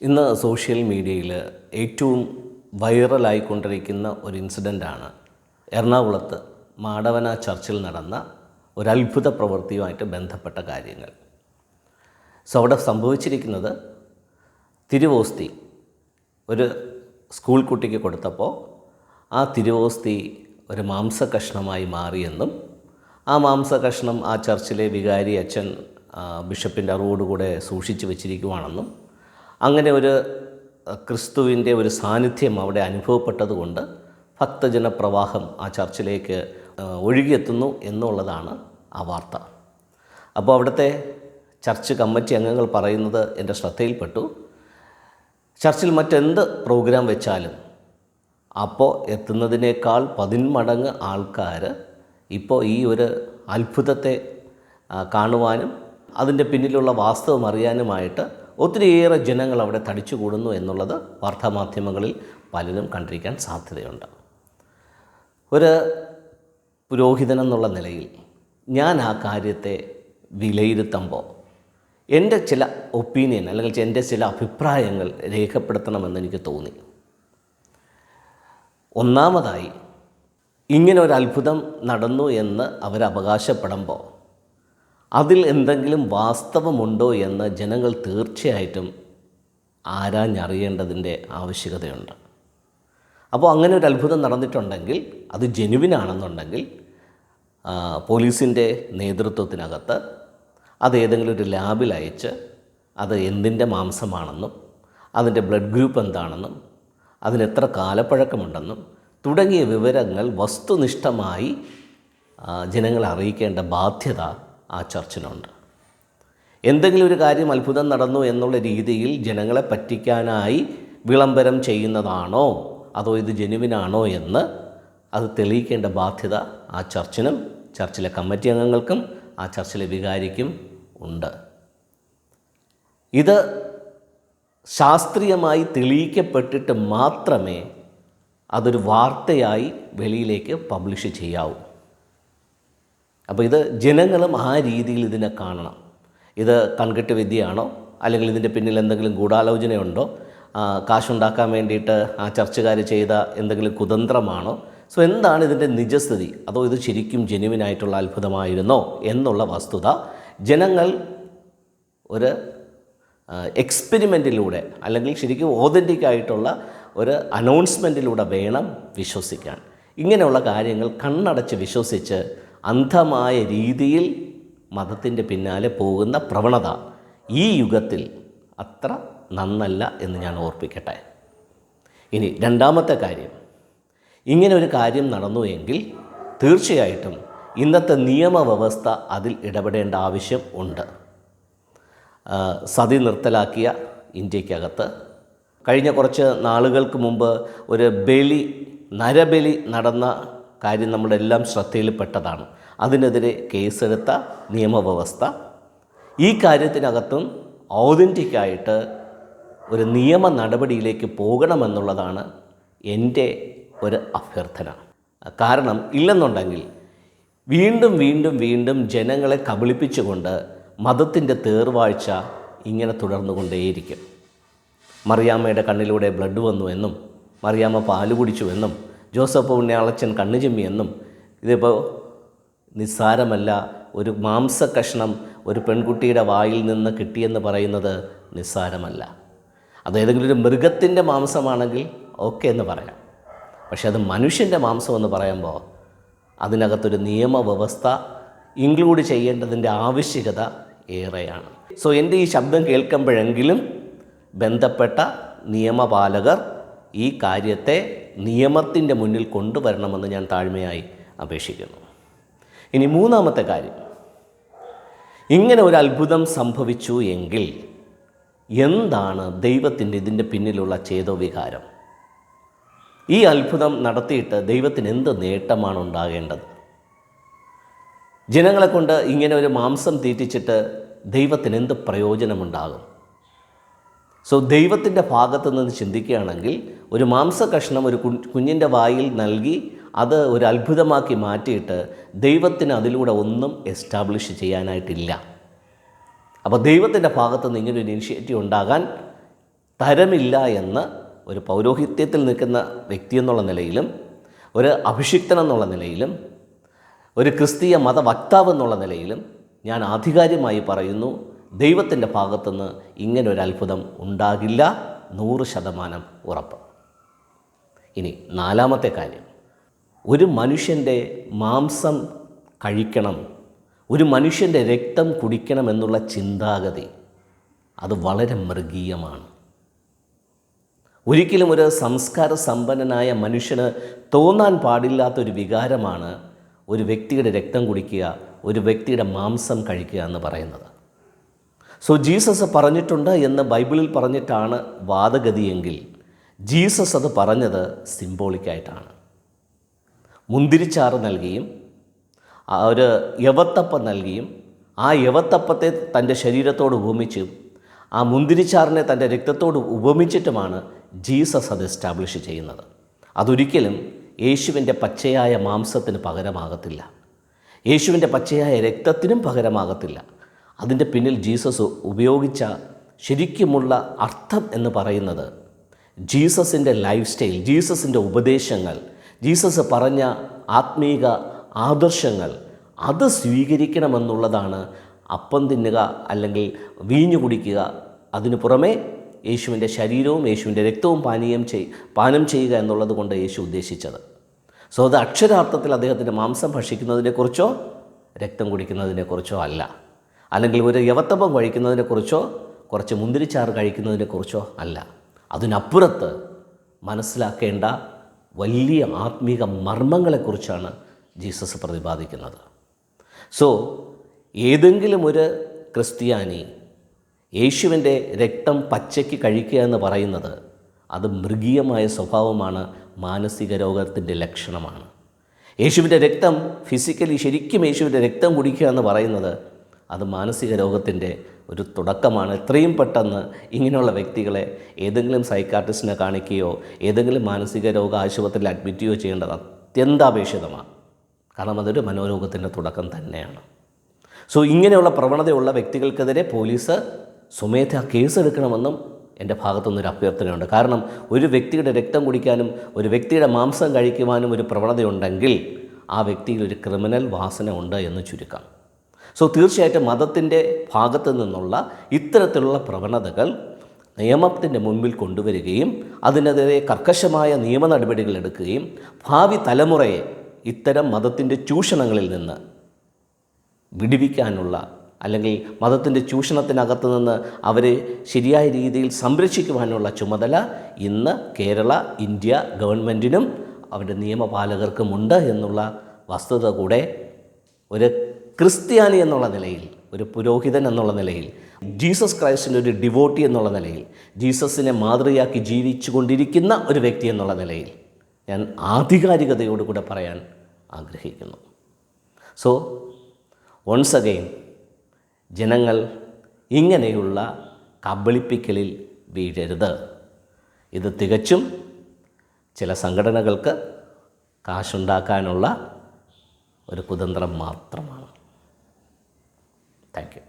ഇന്ന് സോഷ്യൽ മീഡിയയിൽ ഏറ്റവും വൈറലായിക്കൊണ്ടിരിക്കുന്ന ഒരു ഇൻസിഡന്റാണ് എറണാകുളത്ത് മാടവന ചർച്ചിൽ നടന്ന ഒരു അത്ഭുത പ്രവൃത്തിയുമായിട്ട് ബന്ധപ്പെട്ട കാര്യങ്ങൾ. സോ അവിടെ സംഭവിച്ചിരിക്കുന്നത് തിരുവോസ്തി ഒരു സ്കൂൾ കുട്ടിക്ക് കൊടുത്തപ്പോൾ ആ തിരുവോസ്തി ഒരു മാംസകഷ്ണമായി മാറിയെന്നും ആ മാംസകഷ്ണം ആ ചർച്ചിലെ വികാരി അച്ഛൻ ബിഷപ്പിന്റെ അറിവോടുകൂടെ സൂക്ഷിച്ചു വെച്ചിരിക്കുവാണെന്നും അങ്ങനെ ഒരു ക്രിസ്തുവിന്റെ ഒരു സാന്നിധ്യം അവിടെ അനുഭവപ്പെട്ടതുകൊണ്ട് ഭക്തജനപ്രവാഹം ആ ചർച്ചിലേക്ക് ഒഴുകിയെത്തുന്നു എന്നുള്ളതാണ് ആ വാർത്ത. അപ്പോൾ അവിടുത്തെ ചർച്ച് കമ്മിറ്റി അംഗങ്ങൾ പറയുന്നത് എന്റെ ശ്രദ്ധയിൽപ്പെട്ടു. ചർച്ചിൽ മറ്റെന്ത് പ്രോഗ്രാം വെച്ചാലും അപ്പോൾ എത്തുന്നതിനേക്കാൾ പതിന്മടങ്ങ് ആൾക്കാർ ഇപ്പോൾ ഈ ഒരു അത്ഭുതത്തെ കാണുവാനും അതിന്റെ പിന്നിലുള്ള വാസ്തവം അറിയാനുമായിട്ട് ഒത്തിരിയേറെ ജനങ്ങൾ അവിടെ തടിച്ചുകൂടുന്നു എന്നുള്ളത് വാർത്താമാധ്യമങ്ങളിൽ പലരും കണ്ടിരിക്കാൻ സാധ്യതയുണ്ട്. ഒരു പുരോഹിതൻ എന്നുള്ള നിലയിൽ ഞാൻ ആ കാര്യത്തെ വിലയിരുത്തുമ്പോൾ എന്റെ ചില ഒപ്പീനിയൻ അല്ലെങ്കിൽ എന്റെ ചില അഭിപ്രായങ്ങൾ രേഖപ്പെടുത്തണമെന്ന് എനിക്ക് തോന്നി. ഒന്നാമതായി ഇങ്ങനെ ഒരു അത്ഭുതം നടന്നു എന്ന് അവർ അവകാശപ്പെടുമ്പോൾ അതിൽ എന്തെങ്കിലും വാസ്തവമുണ്ടോ എന്ന് ജനങ്ങൾ തീർച്ചയായിട്ടും ആരാഞ്ഞറിയേണ്ടതിന്റെ ആവശ്യകതയുണ്ട്. അപ്പോൾ അങ്ങനെ ഒരു അത്ഭുതം നടന്നിട്ടുണ്ടെങ്കിൽ അത് ജെനുവിനാണെന്നുണ്ടെങ്കിൽ പോലീസിന്റെ നേതൃത്വത്തിനകത്ത് അത് ഏതെങ്കിലും ഒരു ലാബിൽ അയച്ച് അത് എന്തിന്റെ മാംസമാണെന്നും അതിന്റെ ബ്ലഡ് ഗ്രൂപ്പ് എന്താണെന്നും അതിന് എത്ര കാലപ്പഴക്കമുണ്ടെന്നും തുടങ്ങിയ വിവരങ്ങൾ വസ്തുനിഷ്ഠമായി ജനങ്ങളെ അറിയിക്കേണ്ട ബാധ്യത ആ ചർച്ചിനുണ്ട് എന്തെങ്കിലും ഒരു കാര്യം അത്ഭുതം നടന്നു എന്നുള്ള രീതിയിൽ ജനങ്ങളെ പറ്റിക്കാനായി വിളംബരം ചെയ്യുന്നതാണോ? അതോ ഇത് ജനുവിനാണോ എന്ന് അത് തെളിയിക്കേണ്ട ബാധ്യത ആ ചർച്ചിനും ചർച്ചിലെ കമ്മിറ്റി അംഗങ്ങൾക്കും ആ ചർച്ചിലെ വികാരിക്കും ഉണ്ട്. ഇത് ശാസ്ത്രീയമായി തെളിയിക്കപ്പെട്ടിട്ട് മാത്രമേ അതൊരു വാർത്തയായി വെളിയിലേക്ക് പബ്ലിഷ് ചെയ്യാവൂ. അപ്പോൾ ഇത് ജനങ്ങളും ആ രീതിയിൽ ഇതിനെ കാണണം. ഇത് കൺകെട്ട് വിദ്യയാണോ? അല്ലെങ്കിൽ ഇതിന്റെ പിന്നിൽ എന്തെങ്കിലും ഗൂഢാലോചനയുണ്ടോ? കാശുണ്ടാക്കാൻ വേണ്ടിയിട്ട് ആ ചർച്ചക്കാർ ചെയ്ത എന്തെങ്കിലും കുതന്ത്രമാണോ? സോ എന്താണ് ഇതിന്റെ നിജസ്ഥിതി? അതോ ഇത് ശരിക്കും ജെനുവിനായിട്ടുള്ള അത്ഭുതമായിരുന്നോ എന്നുള്ള വസ്തുത ജനങ്ങൾ ഒരു എക്സ്പെരിമെന്റിലൂടെ അല്ലെങ്കിൽ ശരിക്കും ഓതന്റിക് ആയിട്ടുള്ള ഒരു അനൗൺസ്മെന്റിലൂടെ വേണം വിശ്വസിക്കാൻ. ഇങ്ങനെയുള്ള കാര്യങ്ങൾ കണ്ണടച്ച് വിശ്വസിച്ച് അന്ധമായ രീതിയിൽ മതത്തിന്റെ പിന്നാലെ പോകുന്ന പ്രവണത ഈ യുഗത്തിൽ അത്ര നന്നല്ല എന്ന് ഞാൻ ഓർപ്പിക്കട്ടെ. ഇനി രണ്ടാമത്തെ കാര്യം. ഇങ്ങനെ ഒരു കാര്യം നടന്നു എങ്കിൽ തീർച്ചയായിട്ടും ഇന്നത്തെ നിയമവ്യവസ്ഥ അതിൽ ഇടപെടേണ്ട ആവശ്യം ഉണ്ട്. സതി നിർത്തലാക്കിയ ഇന്ത്യക്കകത്ത് കഴിഞ്ഞ കുറച്ച് നാളുകൾക്ക് മുമ്പ് ഒരു ബലി നരബലി നടന്ന കാര്യം നമ്മുടെ എല്ലാം ശ്രദ്ധയിൽപ്പെട്ടതാണ്. അതിനെതിരെ കേസെടുത്ത നിയമവ്യവസ്ഥ. ഈ കാര്യത്തിനകത്തും ഔതന്റിക്കായിട്ട് ഒരു നിയമ നടപടിയിലേക്ക് പോകണമെന്നുള്ളതാണ് എന്റെ ഒരു അഭ്യർത്ഥന. കാരണം ഇല്ലെന്നുണ്ടെങ്കിൽ വീണ്ടും വീണ്ടും വീണ്ടും ജനങ്ങളെ കബളിപ്പിച്ചുകൊണ്ട് മതത്തിന്റെ തേർവാഴ്ച ഇങ്ങനെ തുടർന്നുകൊണ്ടേയിരിക്കും. മറിയാമ്മയുടെ കണ്ണിലൂടെ ബ്ലഡ് വന്നു എന്നും മറിയാമ്മ പാൽ കുടിച്ചു എന്നും ജോസഫ് ഉണ്ണിയാളച്ചൻ കണ്ണു ചിമ്മി എന്നും ഇതിപ്പോൾ നിസ്സാരമല്ല ഒരു മാംസ കഷ്ണം ഒരു പെൺകുട്ടിയുടെ വായിൽ നിന്ന് കിട്ടിയെന്ന് പറയുന്നത് നിസ്സാരമല്ല. അത് ഏതെങ്കിലും ഒരു മൃഗത്തിന്റെ മാംസമാണെങ്കിൽ ഓക്കെ എന്ന് പറയാം. പക്ഷേ അത് മനുഷ്യന്റെ മാംസം എന്ന് പറയുമ്പോൾ അതിനകത്തൊരു നിയമവ്യവസ്ഥ ഇൻക്ലൂഡ് ചെയ്യേണ്ടതിന്റെ ആവശ്യകത ഏറെയാണ്. സോ എന്റെ ഈ ശബ്ദം കേൾക്കുമ്പോഴെങ്കിലും ബന്ധപ്പെട്ട നിയമപാലകർ ഈ കാര്യത്തെ നിയമത്തിന്റെ മുന്നിൽ കൊണ്ടുവരണമെന്ന് ഞാൻ താഴ്മയായി അപേക്ഷിക്കുന്നു. ഇനി മൂന്നാമത്തെ കാര്യം. ഇങ്ങനെ ഒരു അത്ഭുതം സംഭവിച്ചു എങ്കിൽ എന്താണ് ദൈവത്തിന്റെ ഇതിന്റെ പിന്നിലുള്ള ചേതോവികാരം? ഈ അത്ഭുതം നടത്തിയിട്ട് ദൈവത്തിന് എന്ത് നേട്ടമാണ് ഉണ്ടാകേണ്ടത്? ജനങ്ങളെ കൊണ്ട് ഇങ്ങനെ ഒരു മാംസം തീറ്റിച്ചിട്ട് ദൈവത്തിന് എന്ത് പ്രയോജനമുണ്ടാകും? സോ ദൈവത്തിന്റെ ഭാഗത്ത് നിന്ന് ചിന്തിക്കുകയാണെങ്കിൽ ഒരു മാംസ കഷ്ണം ഒരു കുഞ്ഞിന്റെ വായിൽ നൽകി അത് ഒരു അത്ഭുതമാക്കി മാറ്റിയിട്ട് ദൈവത്തിന് അതിലൂടെ ഒന്നും എസ്റ്റാബ്ലിഷ് ചെയ്യാനായിട്ടില്ല. അപ്പോൾ ദൈവത്തിന്റെ ഭാഗത്ത് നിന്ന് ഇങ്ങനെ ഒരു ഇനിഷ്യേറ്റീവ് ഉണ്ടാകാൻ തരമില്ല എന്ന് ഒരു പൗരോഹിത്യത്തിൽ നിൽക്കുന്ന വ്യക്തി എന്നുള്ള നിലയിലും ഒരു അഭിഷിക്തൻ എന്നുള്ള നിലയിലും ഒരു ക്രിസ്തീയ മതവക്താവ് എന്നുള്ള നിലയിലും ഞാൻ ആധികാരികമായി പറയുന്നു ദൈവത്തിന്റെ ഭാഗത്തുനിന്ന് ഇങ്ങനെ ഒരു അത്ഭുതം ഉണ്ടാകില്ല. നൂറ് ശതമാനം ഉറപ്പ്. ഇനി നാലാമത്തെ കാര്യം. ഒരു മനുഷ്യന്റെ മാംസം കഴിക്കണം ഒരു മനുഷ്യന്റെ രക്തം കുടിക്കണം എന്നുള്ള ചിന്താഗതി അത് വളരെ മൃഗീയമാണ്. ഒരിക്കലും ഒരു സംസ്കാര സമ്പന്നനായ മനുഷ്യന് തോന്നാൻ പാടില്ലാത്തൊരു വികാരമാണ് ഒരു വ്യക്തിയുടെ രക്തം കുടിക്കുക ഒരു വ്യക്തിയുടെ മാംസം കഴിക്കുക എന്ന് പറയുന്നത്. സോ ജീസസ് പറഞ്ഞിട്ടുണ്ട് എന്ന് ബൈബിളിൽ പറഞ്ഞിട്ടാണ് വാദഗതിയെങ്കിൽ ജീസസ് അത് പറഞ്ഞത് സിംബോളിക്കായിട്ടാണ് മുന്തിരിച്ചാറ് നൽകിയും ഒരു യവത്തപ്പം നൽകിയും ആ യവത്തപ്പത്തെ തന്റെ ശരീരത്തോട് ഉപമിച്ചും ആ മുന്തിരിച്ചാറിനെ തന്റെ രക്തത്തോട് ഉപമിച്ചിട്ടുമാണ് ജീസസ് അത് എസ്റ്റാബ്ലിഷ് ചെയ്യുന്നത്. അതൊരിക്കലും യേശുവിന്റെ പച്ചയായ മാംസത്തിന് പകരമാകത്തില്ല. യേശുവിന്റെ പച്ചയായ രക്തത്തിനും പകരമാകത്തില്ല. അതിന്റെ പിന്നിൽ ജീസസ് ഉപയോഗിച്ച ശരിക്കുമുള്ള അർത്ഥം എന്ന് പറയുന്നത് ജീസസിന്റെ ലൈഫ് സ്റ്റൈൽ ജീസസിന്റെ ഉപദേശങ്ങൾ ജീസസ് പറഞ്ഞ ആത്മീക ആദർശങ്ങൾ അത് സ്വീകരിക്കണമെന്നുള്ളതാണ് അപ്പം തിന്നുക അല്ലെങ്കിൽ വീഞ്ഞു കുടിക്കുക. അതിനു പുറമേ യേശുവിന്റെ ശരീരവും യേശുവിന്റെ രക്തവും പാനീയം ചെയ് പാനം ചെയ്യുക എന്നുള്ളത് കൊണ്ട് യേശു ഉദ്ദേശിച്ചത്. സോ അത് അക്ഷരാർത്ഥത്തിൽ അദ്ദേഹത്തിന്റെ മാംസം ഭക്ഷിക്കുന്നതിനെക്കുറിച്ചോ രക്തം കുടിക്കുന്നതിനെക്കുറിച്ചോ അല്ല. അല്ലെങ്കിൽ ഒരു യവത്തപ്പം കഴിക്കുന്നതിനെക്കുറിച്ചോ കുറച്ച് മുന്തിരിച്ചാറ് കഴിക്കുന്നതിനെക്കുറിച്ചോ അല്ല. അതിനപ്പുറത്ത് മനസ്സിലാക്കേണ്ട വലിയ ആത്മീക മർമ്മങ്ങളെക്കുറിച്ചാണ് ജീസസ് പ്രതിപാദിക്കുന്നത്. സോ ഏതെങ്കിലും ഒരു ക്രിസ്ത്യാനി യേശുവിന്റെ രക്തം പച്ചയ്ക്ക് കഴിക്കുക എന്ന് പറയുന്നത് അത് മൃഗീയമായ സ്വഭാവമാണ് മാനസിക രോഗത്തിന്റെ ലക്ഷണമാണ്. യേശുവിന്റെ രക്തം ഫിസിക്കലി ശരിക്കും യേശുവിന്റെ രക്തം കുടിക്കുക എന്ന് പറയുന്നത് അത് മാനസിക രോഗത്തിന്റെ ഒരു തുടക്കമാണ്. എത്രയും പെട്ടെന്ന് ഇങ്ങനെയുള്ള വ്യക്തികളെ ഏതെങ്കിലും സൈക്കാട്രിസ്റ്റിനെ കാണിക്കുകയോ ഏതെങ്കിലും മാനസിക രോഗ ആശുപത്രിയിൽ അഡ്മിറ്റ് ചെയ്യുകയോ ചെയ്യേണ്ടത് അത്യന്താപേക്ഷിതമാണ്. കാരണം അതൊരു മനോരോഗത്തിന്റെ തുടക്കം തന്നെയാണ്. സോ ഇങ്ങനെയുള്ള പ്രവണതയുള്ള വ്യക്തികൾക്കെതിരെ പോലീസ് സ്വമേധ കേസെടുക്കണമെന്നും എന്റെ ഭാഗത്തുനിന്നൊരു അഭ്യർത്ഥനയുണ്ട്. കാരണം ഒരു വ്യക്തിയുടെ രക്തം കുടിക്കാനും ഒരു വ്യക്തിയുടെ മാംസം കഴിക്കുവാനും ഒരു പ്രവണതയുണ്ടെങ്കിൽ ആ വ്യക്തിയിൽ ഒരു ക്രിമിനൽ വാസന ഉണ്ട് എന്ന് ചുരുക്കം. സോ തീർച്ചയായിട്ടും മതത്തിന്റെ ഭാഗത്തു നിന്നുള്ള ഇത്തരത്തിലുള്ള പ്രവണതകൾ നിയമത്തിന്റെ മുൻപിൽ കൊണ്ടുവരികയും അതിനെതിരെ കർക്കശമായ നിയമ നടപടികൾ എടുക്കുകയും ഭാവി തലമുറയെ ഇത്തരം മതത്തിന്റെ ചൂഷണങ്ങളിൽ നിന്ന് വിടിവിക്കാനുള്ള അല്ലെങ്കിൽ മതത്തിന്റെ ചൂഷണത്തിനകത്ത് നിന്ന് അവരെ ശരിയായ രീതിയിൽ സംരക്ഷിക്കുവാനുള്ള ചുമതല ഇന്ന് കേരള ഇന്ത്യ ഗവൺമെന്റിനും അവരുടെ നിയമപാലകർക്കുമുണ്ട് എന്നുള്ള വസ്തുത കൂടെ ഒരു ക്രിസ്ത്യാനി എന്നുള്ള നിലയിൽ ഒരു പുരോഹിതൻ എന്നുള്ള നിലയിൽ ജീസസ് ക്രൈസ്റ്റിന്റെ ഒരു ഡിവോട്ടി എന്നുള്ള നിലയിൽ ജീസസിനെ മാതൃകയാക്കി ജീവിച്ചു കൊണ്ടിരിക്കുന്ന ഒരു വ്യക്തി എന്നുള്ള നിലയിൽ ഞാൻ ആധികാരികതയോടുകൂടെ പറയാൻ ആഗ്രഹിക്കുന്നു. സോ വൺസ് അഗെയിൻ ജനങ്ങൾ ഇങ്ങനെയുള്ള കബളിപ്പിക്കലിൽ വീഴരുത്. ഇത് തികച്ചും ചില സംഘടനകൾക്ക് കാശുണ്ടാക്കാനുള്ള ഒരു കുതന്ത്രം മാത്രമാണ്. Thank you.